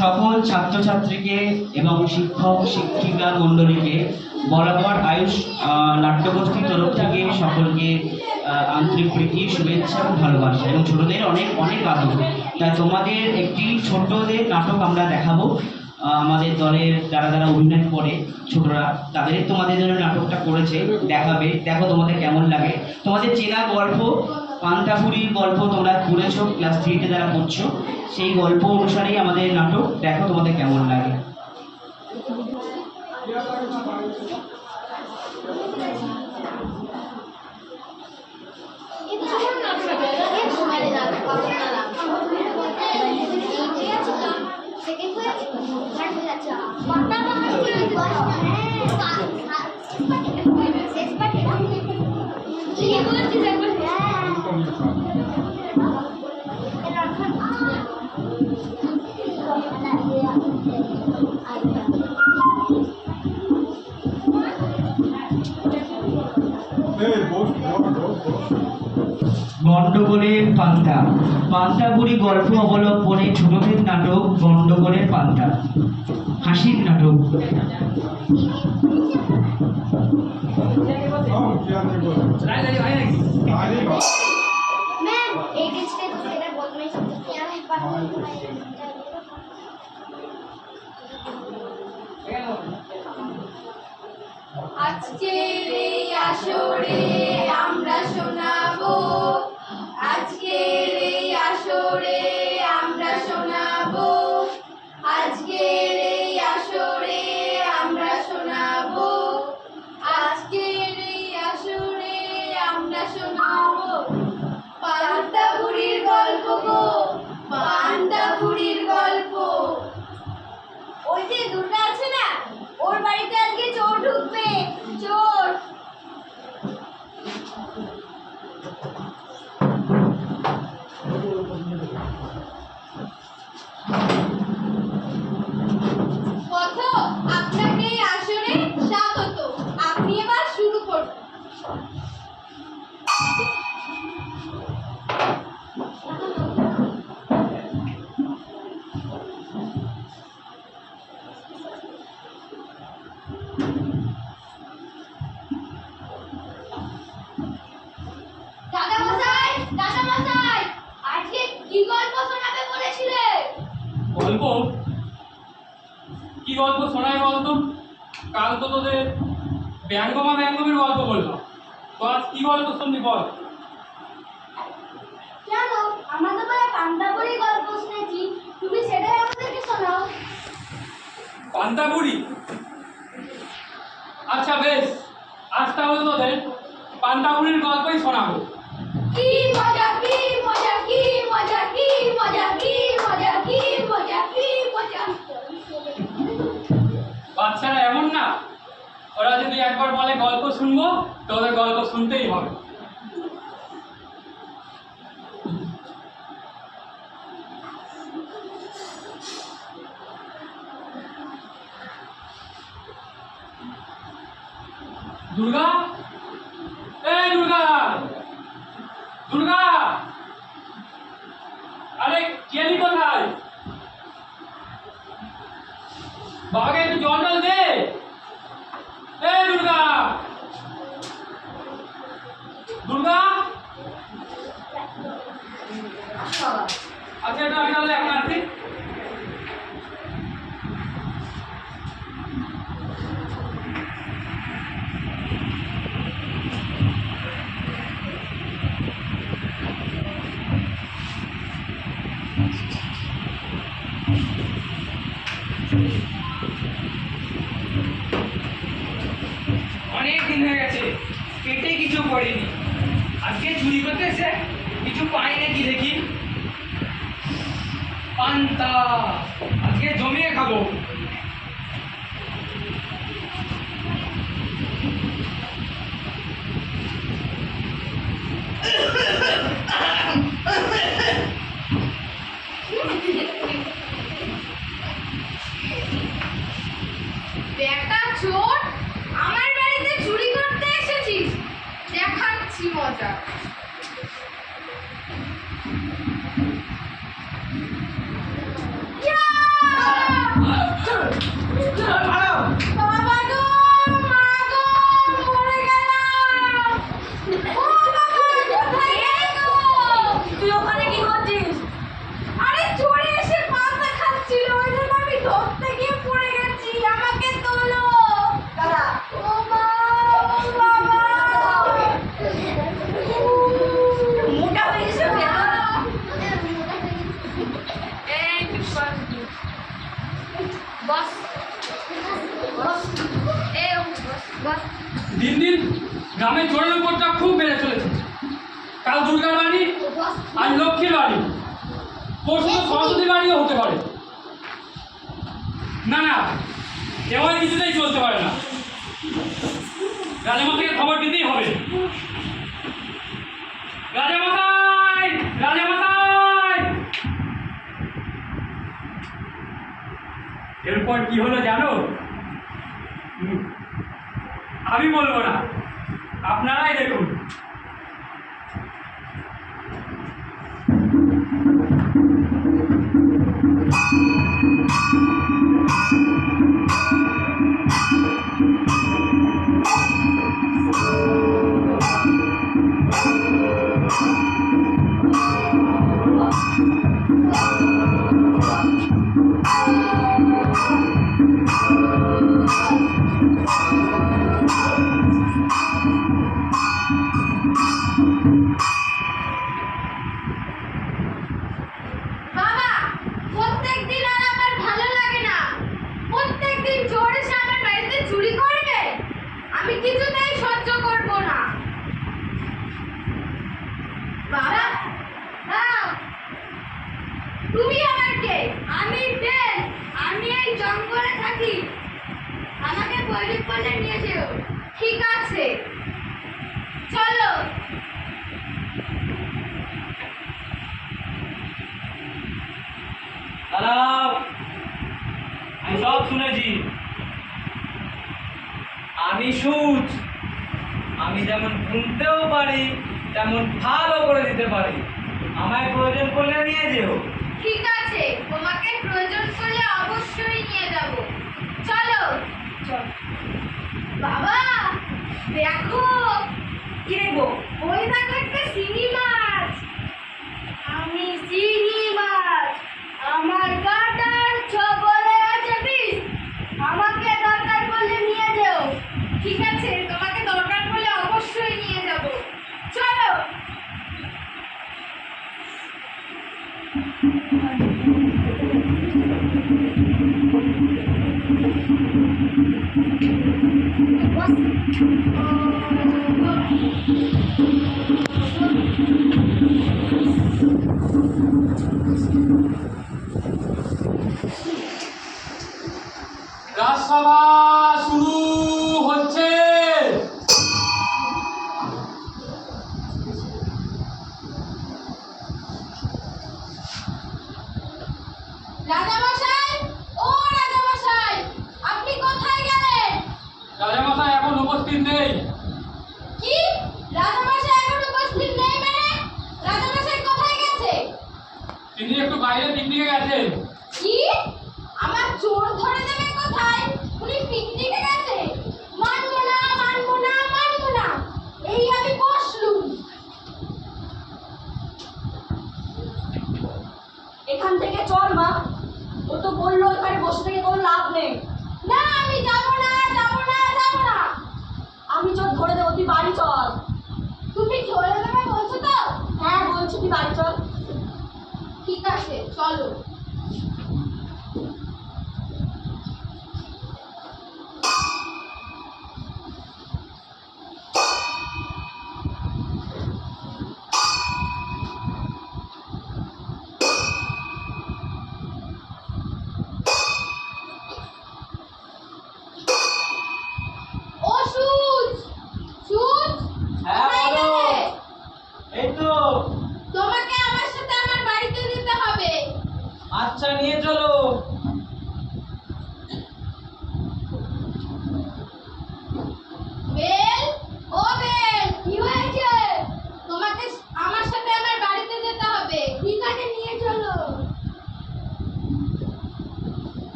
সকল ছাত্রছাত্রীকে এবং শিক্ষক, শিক্ষিকা মণ্ডলীকে বরাবর আয়ুষ নাট্যগোষ্ঠীর তরফ থেকে সকলকে আন্তরিক প্রীতি, শুভেচ্ছা এবং ভালোবাসা এবং ছোটদের অনেক অনেক আদর। তাই তোমাদের একটি ছোটদের নাটক আমরা দেখাবো। আমাদের দলের যারা যারা অভিনয় করে, ছোটরা, তাদের তোমাদের জন্য নাটকটা করেছে, দেখাবে। দেখো তোমাদের কেমন লাগে। তোমাদের চেনা গল্প পান্তাপুরির গল্প তোমরা পড়েছো ক্লাস থ্রিতে যারা পড়ছো, সেই গল্প অনুসারেই আমাদের নাটক। দেখো তোমাদের কেমন লাগে। Hey, boss, boss, boss, boss. গন্ডগোলের পান্তা। পান্তাবুড়ি গল্প অবলম্বনে ছোটদের নাটক গণ্ডগোলের পান্তা। হাসির নাটক। Thank you. আজকের এই আসরে আমরা শোনাবো। আজকের এই আসরে তো তোদের ব্যঙ্গমা ব্যঙ্গমের গল্প বললাম তো আজ কি গল্প শুনবি বল। কেন আমরা তো বলে পান্তাপুরি গল্প শুনেছি। তুমি সেটাই আমাদেরকে শোনাও। পান্তাবুড়ি আচ্ছা বেশ। আজ তাহলে তোদের পান্তাবুড়ির গল্পই শোনাবো। কি মজা! ওরা যদি একবার বলে গল্প শুনব তো ওদের গল্প শুনতেই হবে। দুর্গা? এ দুর্গা! দুর্গা! আরে কেলি কোথায়? বাবাকে একটু জল দিন হয়ে গেছে। পেটে কিছু পড়েনি। আজকে চুরি করতে এসে কিছু পাই নাকি দেখি। পান্তা। আজকে জমিয়ে খাব। বেটা চোর আমার বাড়িতে চুরি করতে এসেছিস পাচ্ছি মজা ইয়া! বাবা গো, মা গো, মরে গেলাম। ও বাবা, কোথায় গো? তুই ওখানে কি করছিস আরে চড়ে এসে পাতা খাচ্ছিল ওই জন্য আমি ধরতে গিয়ে পড়ে গেছি আমাকে তোলো দাঁড়া ও মা ও বাবা মোটা হয়ে গেছে এই বস বস এই বস বস দিন দিন গ্রামে চোরের উপরটা খুব বেড়ে চলেছে। কাল দুর্গার বাড়ি আজ লক্ষ্মীর বাড়ি। পরশু সরস্বতী বাড়িও হতে পারে। না না এবার কিছুতেই চলতে পারে না। রাজামশাইকে খবর দিতেই হবে। রাজামশাই রাজামশাই! এরপর কি হলো জানো? আমি বলব না। আপনারাই দেখুন। জঙ্গলে থাকি। আমাকে নিয়ে যেও। ঠিক আছে। চলো। দাঁড়াও আমি সব শুনেছি। আমি সুচ। আমি যেমন শুনতেও পারি তেমন ভালো করে দিতে পারি। আমায় প্রয়োজন করলে নিয়ে যেও। ঠিক আছে তোমাকে প্রয়োজন করলে অবশ্যই নিয়ে যাব চলো চল বাবা, দেখো, কি দেখব? ওই দেখো একটা চিংড়ি মাছ। আমি চিংড়ি মাছ। আমার গাটার ছবলে আছে বিষ আমাকে দরকার পড়লে নিয়ে যেও। ঠিক আছে, তোমাকে দরকার পড়লে অবশ্যই নিয়ে যাব। চলো। রাজসভা শুরু।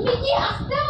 Иди, оставь!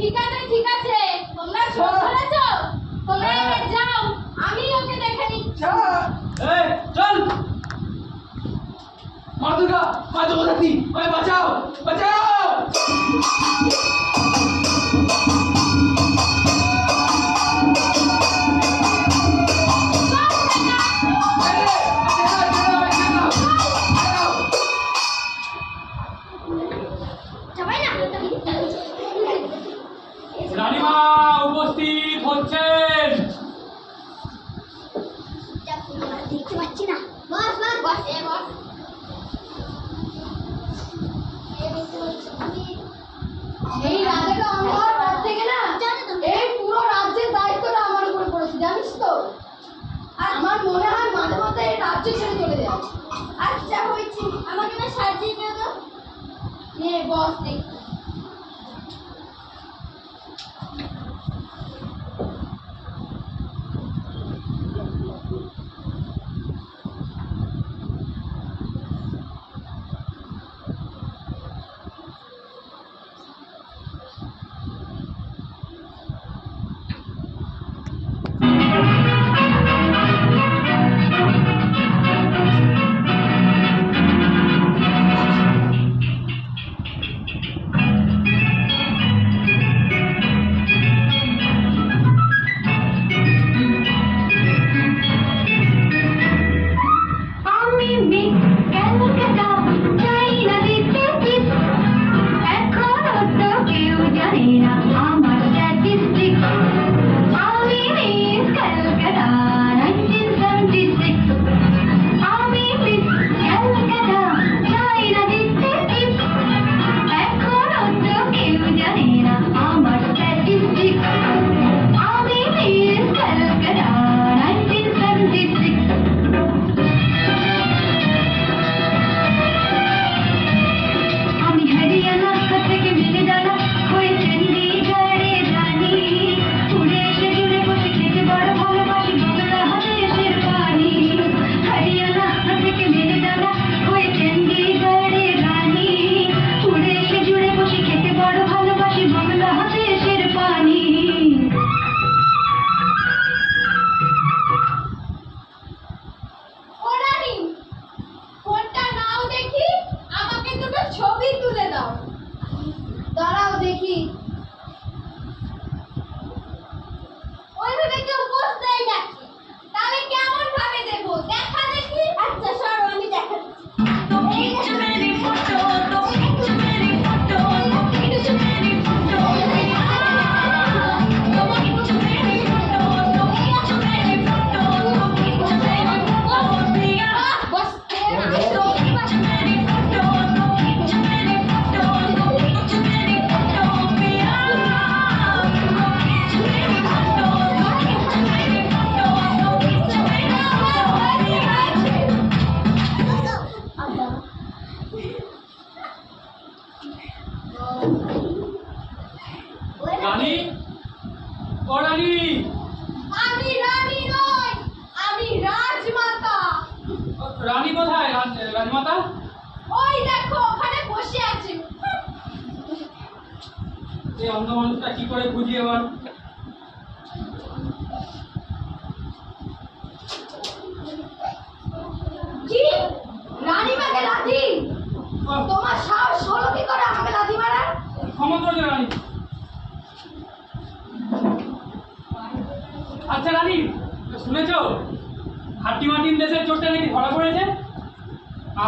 ঠিক আছে ঠিক আছে। তোমরা শোধ ধরেছ? তোমরা হ্যাঁ। এবার যাও আমি ওকে দেখে নিচ্ছি। এই চল। মা দুর্গা মা জগদ্ধাত্রী বাঁচাও বাঁচাও! মনে হয় মাঝে মধ্যে এই রাজ্য ছেড়ে চলে যায় আচ্ছা হয়েছি। আমাকে না সাহায্য করে দাও নে, বস, দেখি। ছবি তুলে দাও। দাঁড়াও দেখি। ওইভাবে কেমন ভাবে দেখা। দেখি আচ্ছা সরো, আমি দেখা দিচ্ছি।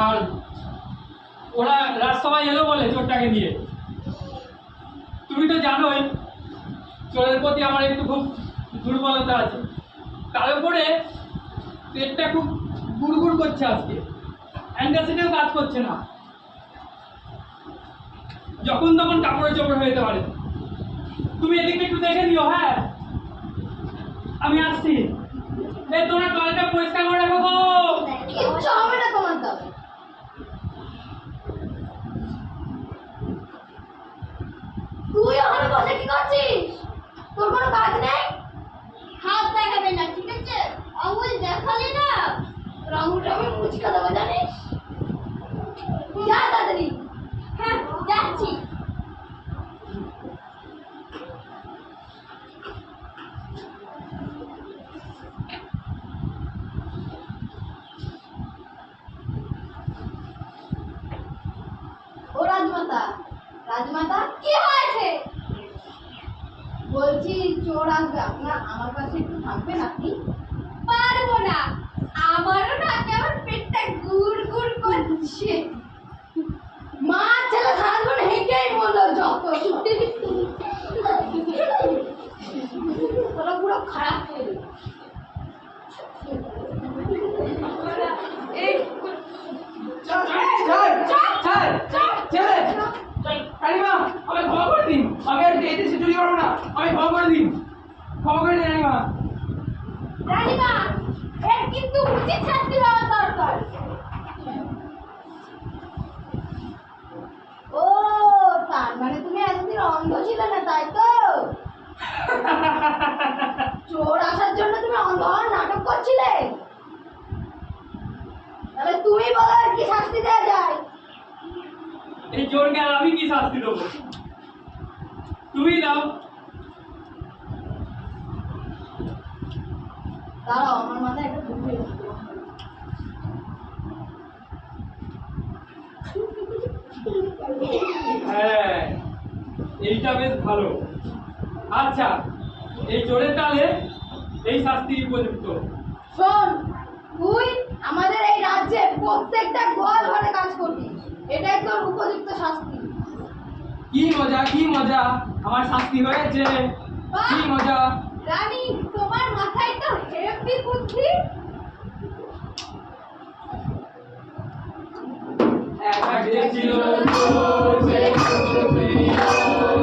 আর ওরা রাজসভায় এলো বলে চোরটাকে নিয়ে। তুমি তো জানোই, চোরের প্রতি আমার একটু খুব দুর্বলতা আছে। তার উপরে পেটটা খুব গুড়গুড় করছে আজকে। অ্যান্টাসিডেও কাজ করছে না। যখন তখন কাপড়ে চোপড় হয়ে যেতে পারে। তুমি এদিকে একটু দেখে নিও হ্যাঁ? আমি আসছি। এই তোমরা টয়লেটটা পরিষ্কার করে রাখো গো। কিচ্ছু হবে না তোমার দ্বারা তুই ওখানে বসে কি করছিস তোর কোনো কাজ নেই হাত দেখাবে না ঠিক আছে আঙুল দেখালে না তোর আঙুলটা আমি মুচকা দেবো জানিস যা তাড়াতাড়ি হ্যাঁ যাচ্ছি ও রাজমাতা রাজমাতা কি হয়েছে বলছি চোর আসবে আপনার আমার কাছে একটু থাকবেন আপনি পারব না আমারও না কেমন পেটটা গুড় গুড় করছে মা ছেলে সারাক্ষণ হেঁটেই বলো যত তোরা পুরো খারাপ হয়ে এই ছাড় ছাড় ছেলে রানীমা আমাকে ক্ষমা করে দিন আমি আর এতে সে চুরি করব না আমি ক্ষমা করে দিন ক্ষমা করে দিন রানীমা। রানীমা এর কিন্তু উচিত শাস্তি হওয়া দরকার। ও তার মানে তুমি এতদিন অন্ধ ছিলে না তাই তো? চোর আসার জন্য তুমি অন্ধ হওয়ার নাটক করছিলে? তাহলে তুমি বলো আর কি শাস্তি দেওয়া যায়? এই চোরকে আমি কি শাস্তি দেবো? তুমি দাও। দাঁড়াও আমার মাথায় একটা বুদ্ধি। হ্যাঁ এইটা বেশ ভালো। আচ্ছা এই চোরের তালে এই শাস্তি উপযুক্ত। শোন তুই আমাদের এই রাজ্যে প্রত্যেকটা গোয়াল ঘরে কাজ করবি। এটাই তোর উপযুক্ত শাস্তি। কি মজা কি মজা আমার শাস্তি হয়েছে। কি মজা। রানী তোমার মাথায় তো হেভি বুদ্ধি। এক ছিল চোর, সে ছিল চোর,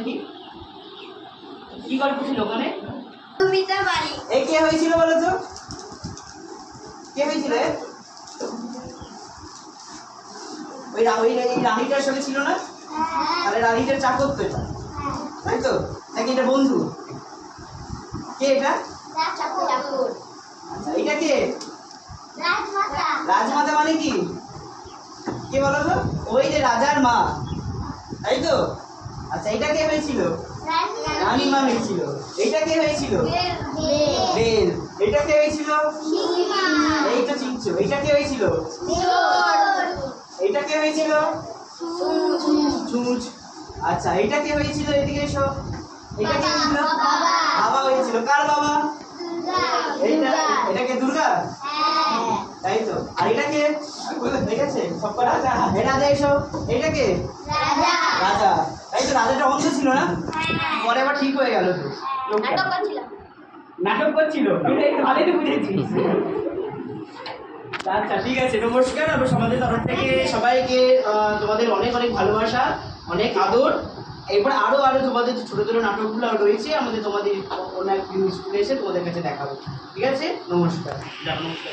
দেখি কি গল্প ছিল ওখানে? এ কে হয়েছিল বলো তো? কে হয়েছিল ওই ওই এই রানীটার সঙ্গে ছিল না? তাহলে রানীটার চাকর তো এটা তাই তো? নাকি এটা বন্ধু? কে এটা? আচ্ছা এটা কে? রাজমাতা মানে কি? কে বলো তো? ওই যে রাজার মা। তাই তো? আচ্ছা এটা কে হয়েছিল? রানী। মা হয়েছিল। এটা কে হয়েছিল? বেল। এটা কে হয়েছিল? এইটা চিনছো এটা কে হয়েছিল? এটা কে হয়েছিল? চুমুচ আচ্ছা এটা কে হয়েছিল? এদিকে এসো। এটা কে হয়েছিল? বাবা। হয়েছিল। কার বাবা? এইটা এটা কে দুর্গা? তাই তো। আর এটা কে? দেখেছে সব রাজা। রাজা এসো। এটা কে? রাজা। তাই তো রাজাটা অন্ধ ছিল না? পরে আবার ঠিক হয়ে গেল তো। নাটক করছিল? ভালোই তো বুঝেছিস আচ্ছা ঠিক আছে নমস্কার। আমি সমাজের তরফ থেকে সবাইকে তোমাদের অনেক অনেক ভালোবাসা অনেক আদর। এরপর আরও আরও তোমাদের যে ছোট ছোট নাটকগুলো রয়েছে আমাদের তোমাদের অন্য এক স্কুলে এসে তোমাদের কাছে দেখাবো। ঠিক আছে? নমস্কার। নমস্কার